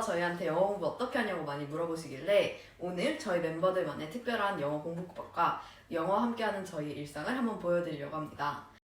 저희한테 영어 공부 어떻게 하냐고 많이 물어보시길래 오늘 저희 멤버들만의 특별한 영어 공부법과 영어 함께하는 저희 일상을 한번 보여드리려고 합니다.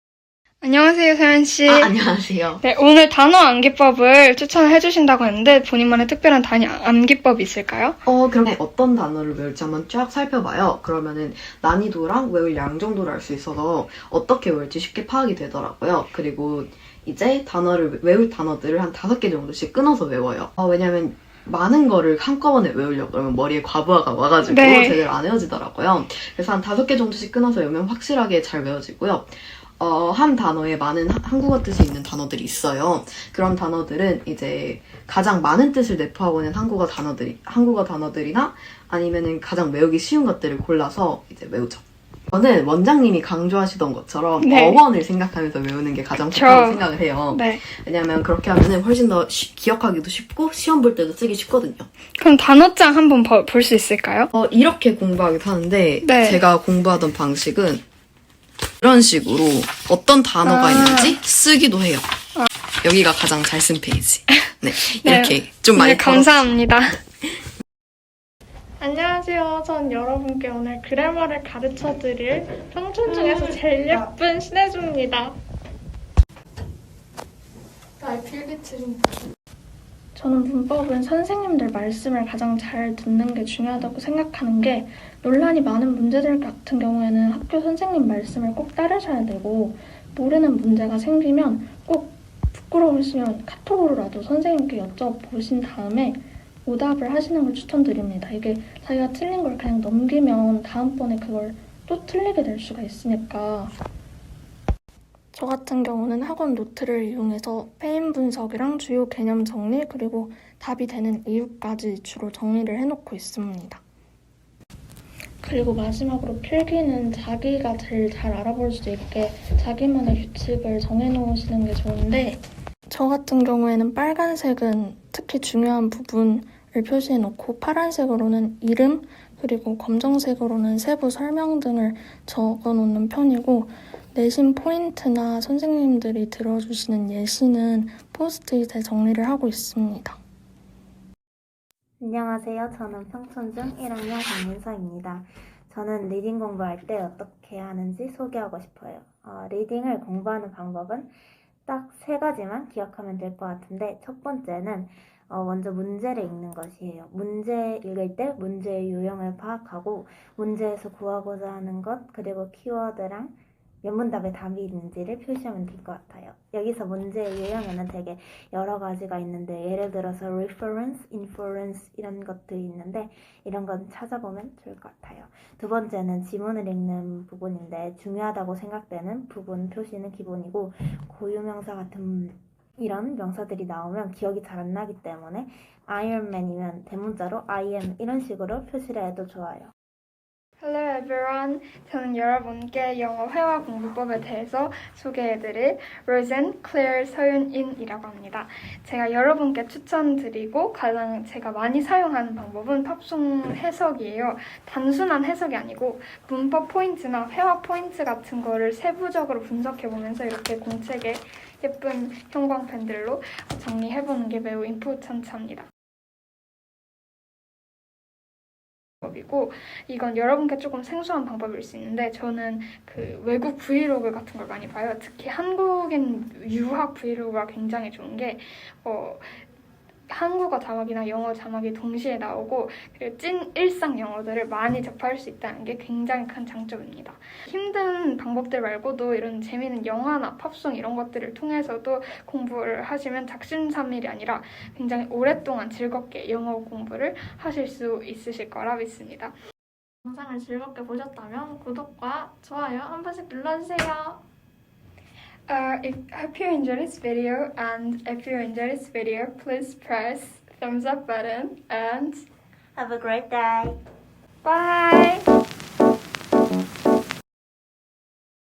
안녕하세요, 서현 씨. 아, 안녕하세요. 네, 오늘 단어 암기법을 추천을 해주신다고 했는데 본인만의 특별한 단어 암기법이 있을까요? 어, 그럼 어떤 단어를 외울지 한번 쫙 살펴봐요. 그러면은 난이도랑 외울 양 정도를 알 수 있어서 어떻게 외울지 쉽게 파악이 되더라고요. 그리고 이제 단어를 외울 단어들을 한 다섯 개 정도씩 끊어서 외워요. 어, 왜냐면 많은 거를 한꺼번에 외우려고 그러면 머리에 과부하가 와가지고 네. 제대로 안 외워지더라고요. 그래서 한 다섯 개 정도씩 끊어서 외우면 확실하게 잘 외워지고요. 어, 한 단어에 많은 하- 한국어 뜻이 있는 단어들이 있어요. 그런 단어들은 이제 가장 많은 뜻을 내포하고 있는 한국어 단어들이, 한국어 단어들이나 아니면은 가장 외우기 쉬운 것들을 골라서 이제 외우죠. 저는 원장님이 강조하시던 것처럼 네. 어원을 생각하면서 외우는 게 가장 저- 좋다고 생각을 해요. 네. 왜냐면 그렇게 하면은 훨씬 더 쉬- 기억하기도 쉽고 시험 볼 때도 쓰기 쉽거든요. 그럼 단어장 한번 볼 수 있을까요? 어, 이렇게 공부하기도 하는데 네. 제가 공부하던 방식은 이런 식으로 어떤 단어가 아. 있는지 쓰기도 해요. 여기가 가장 잘 쓴 페이지. 네, 네. 이렇게 좀 많이 네, 감사합니다. 안녕하세요. 전 여러분께 오늘 그래머를 가르쳐 드릴 평촌 중에서 제일 예쁜 신혜주입니다. 나의 필기체입 저는 문법은 선생님들 말씀을 가장 잘 듣는 게 중요하다고 생각하는 게 논란이 많은 문제들 같은 경우에는 학교 선생님 말씀을 꼭 따르셔야 되고 모르는 문제가 생기면 꼭 부끄러우시면 카톡으로라도 선생님께 여쭤보신 다음에 오답을 하시는 걸 추천드립니다. 이게 자기가 틀린 걸 그냥 넘기면 다음번에 그걸 또 틀리게 될 수가 있으니까. 저 같은 경우는 학원 노트를 이용해서 페인 분석이랑 주요 개념 정리 그리고 답이 되는 이유까지 주로 정리를 해놓고 있습니다. 그리고 마지막으로 필기는 자기가 제일 잘 알아볼 수 있게 자기만의 규칙을 정해놓으시는 게 좋은데 저 같은 경우에는 빨간색은 특히 중요한 부분을 표시해 놓고 파란색으로는 이름 그리고 검정색으로는 세부 설명 등을 적어 놓는 편이고 내신 포인트나 선생님들이 들어주시는 예시는 포스트잇에 정리를 하고 있습니다. 안녕하세요. 저는 평촌중 1학년 강민서입니다. 저는 리딩 공부할 때 어떻게 하는지 소개하고 싶어요. 어, 리딩을 공부하는 방법은 딱 세 가지만 기억하면 될 것 같은데 첫 번째는 어, 먼저 문제를 읽는 것이에요. 문제 읽을 때 문제의 유형을 파악하고 문제에서 구하고자 하는 것 그리고 키워드랑 原문답에 답이 있는지를 표시하면 될 것 같아요. 여기서 문제의 유형에는 되게 여러 가지가 있는데 예를 들어서 reference, inference 이런 것들이 있는데 이런 건 찾아보면 좋을 것 같아요. 두 번째는 지문을 읽는 부분인데 중요하다고 생각되는 부분 표시는 기본이고 고유명사 같은 이런 명사들이 나오면 기억이 잘 안 나기 때문에 Ironman이면 대문자로 I am 이런 식으로 표시를 해도 좋아요. Hello everyone. 저는 여러분께 영어 회화 공부법에 대해서 소개해드릴 Rosen Claire 서윤인이라고 합니다. 제가 여러분께 추천드리고 가장 제가 많이 사용하는 방법은 팝송 해석이에요. 단순한 해석이 아니고 문법 포인트나 회화 포인트 같은 거를 세부적으로 분석해보면서 이렇게 공책에 예쁜 형광펜들로 정리해보는 게 매우 임포턴트합니다. 방법이고 이건 여러분께 조금 생소한 방법일 수 있는데 저는 그 외국 브이로그 같은 걸 많이 봐요. 특히 한국인 유학 브이로그가 굉장히 좋은 게 어, 한국어 자막이나 영어 자막이 동시에 나오고 그리고 찐 일상 영어들을 많이 접할 수 있다는 게 굉장히 큰 장점입니다. 힘든 방법들 말고도 이런 재미있는 영화나 팝송 이런 것들을 통해서도 공부를 하시면 작심삼일이 아니라 굉장히 오랫동안 즐겁게 영어 공부를 하실 수 있으실 거라 믿습니다. 영상을 즐겁게 보셨다면 구독과 좋아요 한 번씩 눌러주세요. Uh, if, hope you enjoyed this video and if you enjoyed this video please press thumbs up button and Have a great day! bye!